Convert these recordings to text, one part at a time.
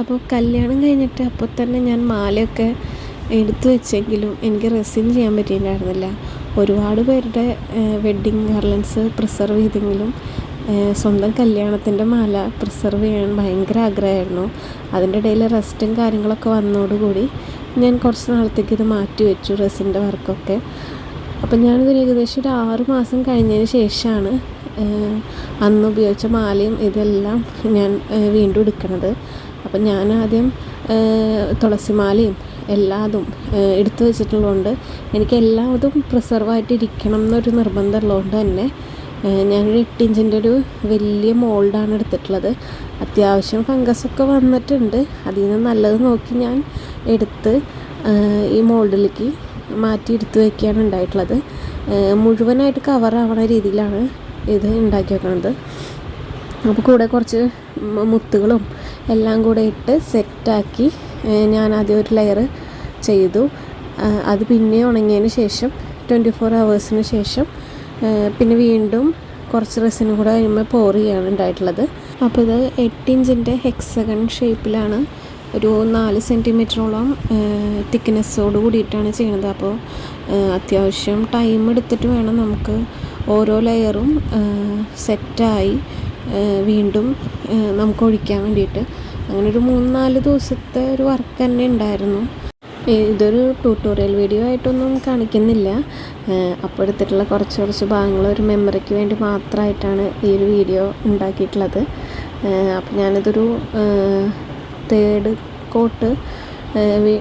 അപ്പോൾ കല്യാണം കഴിഞ്ഞിട്ട് അപ്പോൾ തന്നെ ഞാൻ മാലയൊക്കെ എടുത്തു വെച്ചെങ്കിലും എനിക്ക് റെസിൻ ചെയ്യാൻ പറ്റിയിട്ടുണ്ടായിരുന്നില്ല. ഒരുപാട് പേരുടെ വെഡ്ഡിങ് ഗാർലൻസ് പ്രിസർവ് ചെയ്തെങ്കിലും സ്വന്തം കല്യാണത്തിന്റെ മാല പ്രിസർവ് ചെയ്യാൻ ഭയങ്കര ആഗ്രഹമായിരുന്നു. അതിന്റെ ഇടയിൽ റെസ്റ്റും കാര്യങ്ങളൊക്കെ വന്നതോടുകൂടി ഞാൻ കുറച്ച് നാളത്തേക്ക് ഇത് മാറ്റി വെച്ചു റെസിന്റെ വർക്കൊക്കെ അപ്പം ഞാനിതൊരു ഏകദേശം ഒരു ആറ് മാസം കഴിഞ്ഞതിന് ശേഷമാണ് അന്ന് ഉപയോഗിച്ച മാലയും ഇതെല്ലാം ഞാൻ വീണ്ടും എടുക്കണത്. അപ്പം ഞാൻ ആദ്യം തുളസി മാലയും എല്ലാതും എടുത്തു വെച്ചിട്ടുള്ളതുകൊണ്ട് എനിക്ക് എല്ലാതും പ്രിസർവായിട്ട് ഇരിക്കണം എന്നൊരു നിർബന്ധം ഉള്ളതുകൊണ്ട് തന്നെ ഞാനൊരു എട്ട് ഇഞ്ചിന്റെ ഒരു വലിയ മോൾഡാണ് എടുത്തിട്ടുള്ളത്. അത്യാവശ്യം ഫംഗസൊക്കെ വന്നിട്ടുണ്ട്. അതിൽ നിന്ന് നല്ലത് നോക്കി ഞാൻ എടുത്ത് ഈ മോൾഡിലേക്ക് മാറ്റി എടുത്ത് വയ്ക്കുകയാണ് ഉണ്ടായിട്ടുള്ളത് മുഴുവനായിട്ട് കവറാവണ രീതിയിലാണ് ഇത് ഉണ്ടാക്കി വെക്കുന്നത് അപ്പോൾ കൂടെ കുറച്ച് മുത്തുകളും എല്ലാം കൂടെ ഇട്ട് സെറ്റാക്കി ഞാൻ ആദ്യം ഒരു ലെയർ ചെയ്തു. അത് പിന്നെ ഉണങ്ങിയതിന് ശേഷം ട്വന്റി ഫോർ ഹവേഴ്സിന് ശേഷം പിന്നെ വീണ്ടും കുറച്ച് റെസിനും കൂടെ കഴിയുമ്പോൾ പോർ ചെയ്യാണ് ഉണ്ടായിട്ടുള്ളത്. അപ്പോൾ ഇത് എട്ട് ഇഞ്ചിന്റെ ഹെക്സഗൺ ഷേപ്പിലാണ് ഒരു നാല് സെന്റിമീറ്ററോളം തിക്നെസ്സോട് കൂടിയിട്ടാണ് ചെയ്യണത്. അപ്പോൾ അത്യാവശ്യം ടൈം എടുത്തിട്ട് വേണം നമുക്ക് ഓരോ ലെയറും സെറ്റായി വീണ്ടും നമുക്ക് ഒഴിക്കാൻ വേണ്ടിയിട്ട്. അങ്ങനെ ഒരു മൂന്ന് നാല് ദിവസത്തെ ഒരു വർക്ക് തന്നെ ഉണ്ടായിരുന്നു. ഇതൊരു ട്യൂട്ടോറിയൽ വീഡിയോ ആയിട്ടൊന്നും കാണിക്കുന്നില്ല. അപ്പോൾ എടുത്തിട്ടുള്ള കുറച്ച് കുറച്ച് ഭാഗങ്ങൾ ഒരു മെമ്മറിക്ക് വേണ്ടി മാത്രമായിട്ടാണ് ഈ ഒരു വീഡിയോ ഉണ്ടാക്കിയിട്ടുള്ളത്. അപ്പോൾ ഞാനിതൊരു തേർഡ് കോട്ട്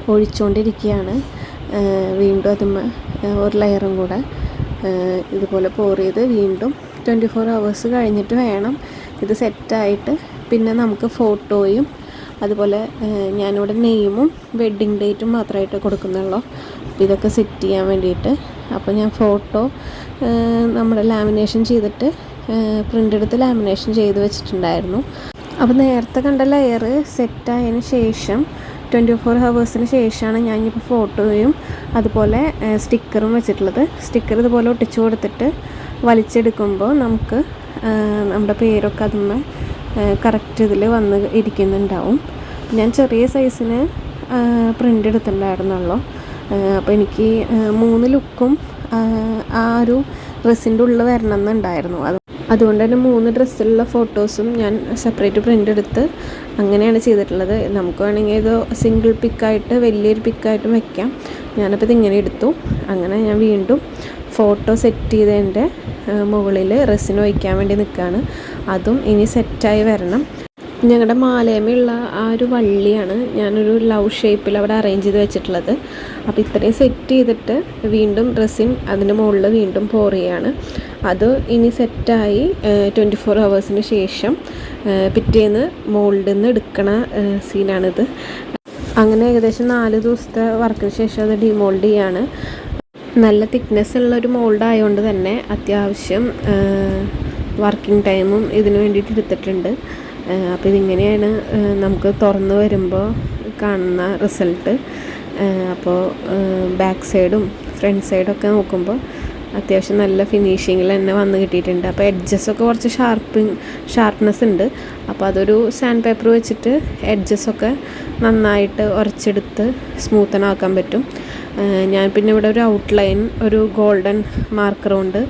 ഒഴിച്ചുകൊണ്ടിരിക്കുകയാണ് വീണ്ടും അതുമ്മ ഒരു ലെയറും കൂടെ. ഇതുപോലെ പോർ ചെയ്ത് വീണ്ടും ട്വന്റി ഫോർ ഹവേഴ്സ് കഴിഞ്ഞിട്ട് വേണം ഇത് സെറ്റായിട്ട് പിന്നെ നമുക്ക് ഫോട്ടോയും അതുപോലെ ഞാനിവിടെ നെയിമും വെഡ്ഡിങ് ഡേറ്റും മാത്രമായിട്ട് കൊടുക്കുന്നുള്ളൂ. അപ്പോൾ ഇതൊക്കെ സെറ്റ് ചെയ്യാൻ വേണ്ടിയിട്ട്. അപ്പോൾ ഞാൻ ഫോട്ടോ നമ്മുടെ ലാമിനേഷൻ ചെയ്തിട്ട് പ്രിന്റ് എടുത്ത് ലാമിനേഷൻ ചെയ്ത് വെച്ചിട്ടുണ്ടായിരുന്നു. അപ്പോൾ നേരത്തെ കണ്ട ലെയർ സെറ്റായതിന് ശേഷം ട്വന്റി ഫോർ ഹവേഴ്സിന് ശേഷമാണ് ഞാൻ ഇപ്പോൾ ഫോട്ടോയും അതുപോലെ സ്റ്റിക്കറും വെച്ചിട്ടുള്ളത്. സ്റ്റിക്കർ ഇതുപോലെ ഒട്ടിച്ചു കൊടുത്തിട്ട് വലിച്ചെടുക്കുമ്പോൾ നമുക്ക് നമ്മുടെ പേരൊക്കെ അതുമ്മേ കറക്റ്റ് ഇതിൽ വന്ന് ഇരിക്കുന്നുണ്ടാവും. ഞാൻ ചെറിയ സൈസിന് പ്രിന്റ് എടുത്തിട്ടുണ്ടായിരുന്നുള്ളൂ. അപ്പോൾ എനിക്ക് മൂന്ന് ലുക്കും ആ ഒരു ഡ്രസ്സിന്റെ ഉള്ളിൽ വരണം എന്നുണ്ടായിരുന്നു. അത് അതുകൊണ്ട് തന്നെ മൂന്ന് ഡ്രസ്സിലുള്ള ഫോട്ടോസും ഞാൻ സെപ്പറേറ്റ് പ്രിന്റ് എടുത്ത് അങ്ങനെയാണ് ചെയ്തിട്ടുള്ളത്. നമുക്ക് വേണമെങ്കിൽ ഇത് സിംഗിൾ പിക്കായിട്ട് വലിയൊരു പിക്കായിട്ടും വെക്കാം. ഞാനപ്പോൾ ഇതിങ്ങനെ എടുത്തു. അങ്ങനെ ഞാൻ വീണ്ടും ഫോട്ടോ സെറ്റ് ചെയ്തതിന്റെ മുകളിൽ റെസിന് ഒഴിക്കാൻ വേണ്ടി നിൽക്കുകയാണ് അതും ഇനി സെറ്റായി വരണം. ഞങ്ങളുടെ മാലയമേലുള്ള ആ ഒരു വള്ളിയാണ് ഞാനൊരു ലവ് ഷേപ്പിൽ അവിടെ അറേഞ്ച് ചെയ്ത് വെച്ചിട്ടുള്ളത്. അപ്പോൾ ഇത്രയും സെറ്റ് ചെയ്തിട്ട് വീണ്ടും റെസിൻ അതിന്റെ മുകളിൽ വീണ്ടും പോർ ചെയ്യാണ് അത് ഇനി സെറ്റായി ട്വന്റി ഫോർ ഹവേഴ്സിന് ശേഷം പിറ്റേന്ന് മുകളിൽ നിന്ന് എടുക്കണ സീനാണിത്. അങ്ങനെ ഏകദേശം നാല് ദിവസത്തെ വർക്കിന് ശേഷം അത് ഡിമോൾഡ് ചെയ്യാണ്. നല്ല തിക്നെസ് ഉള്ള ഒരു മോൾഡ് ആയതുകൊണ്ട് തന്നെ അത്യാവശ്യം വർക്കിംഗ് ടൈമും ഇതിന് വേണ്ടിയിട്ട് എടുത്തിട്ടുണ്ട്. അപ്പോൾ ഇതിങ്ങനെയാണ് നമുക്ക് തുറന്ന് വരുമ്പോൾ കാണുന്ന റിസൾട്ട് അപ്പോൾ ബാക്ക് സൈഡും ഫ്രണ്ട് സൈഡൊക്കെ നോക്കുമ്പോൾ അത്യാവശ്യം നല്ല ഫിനിഷിങ്ങിൽ തന്നെ വന്ന് കിട്ടിയിട്ടുണ്ട്. അപ്പോൾ എഡ്ജസൊക്കെ കുറച്ച് ഷാർപ്പിങ് ഷാർപ്നെസ് ഉണ്ട്. അപ്പോൾ അതൊരു സാൻഡ് പേപ്പർ വെച്ചിട്ട് എഡ്ജസൊക്കെ നന്നായിട്ട് ഉരച്ചെടുത്ത് സ്മൂത്തനാക്കാൻ പറ്റും. ഞാൻ പിന്നെ ഇവിടെ ഒരു ഔട്ട്ലൈൻ ഒരു ഗോൾഡൻ മാർക്കർ കൊണ്ട്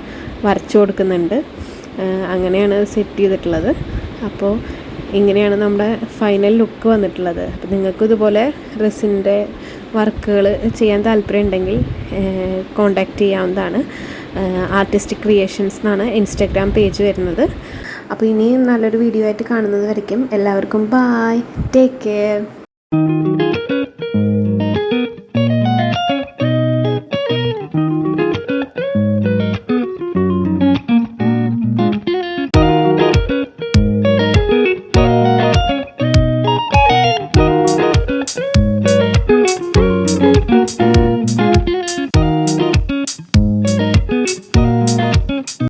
വരച്ചു കൊടുക്കുന്നുണ്ട്. അങ്ങനെയാണ് സെറ്റ് ചെയ്തിട്ടുള്ളത്. അപ്പോൾ ഇങ്ങനെയാണ് നമ്മുടെ ഫൈനൽ ലുക്ക് വന്നിട്ടുള്ളത്. അപ്പം നിങ്ങൾക്കും ഇതുപോലെ ഡ്രസ്സിന്റെ വർക്കുകൾ ചെയ്യാൻ താല്പര്യം ഉണ്ടെങ്കിൽ കോണ്ടാക്ട് ചെയ്യാവുന്നതാണ്. ആർട്ടിസ്റ്റിക് ക്രിയേഷൻസ് എന്നാണ് ഇൻസ്റ്റാഗ്രാം പേജ് വരുന്നത്. അപ്പോൾ ഇനിയും നല്ലൊരു വീഡിയോ ആയിട്ട് കാണുന്നത് വരയ്ക്കും. എല്ലാവർക്കും ബായ് ടേക്ക് കെയർ